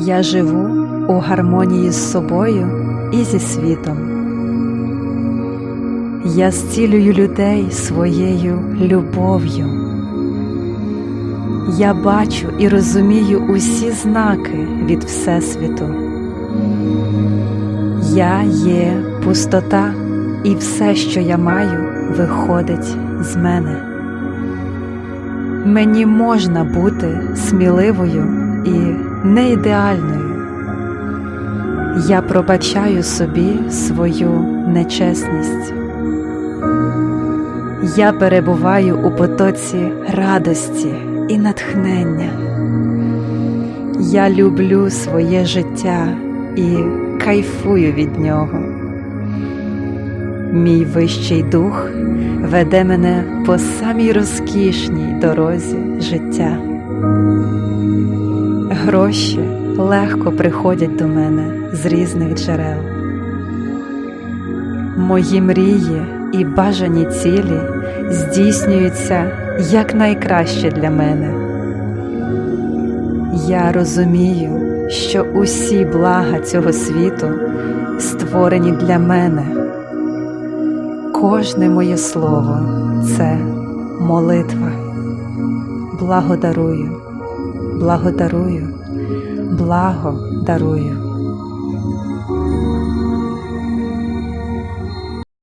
Я живу у гармонії з собою і зі світом. Я зцілюю людей своєю любов'ю. Я бачу і розумію усі знаки від Всесвіту. Я є пустота, і все, що я маю, виходить з мене. Мені можна бути сміливою і неідеальною. Я пробачаю собі свою нечесність. Я перебуваю у потоці радості і натхнення. Я люблю своє життя і кайфую від нього. Мій вищий дух веде мене по самій розкішній дорозі життя. Гроші легко приходять до мене з різних джерел. Мої мрії і бажані цілі здійснюються якнайкраще для мене. Я розумію, що усі блага цього світу створені для мене. Кожне моє слово це молитва. Благодарую, благодарую, благо дарую.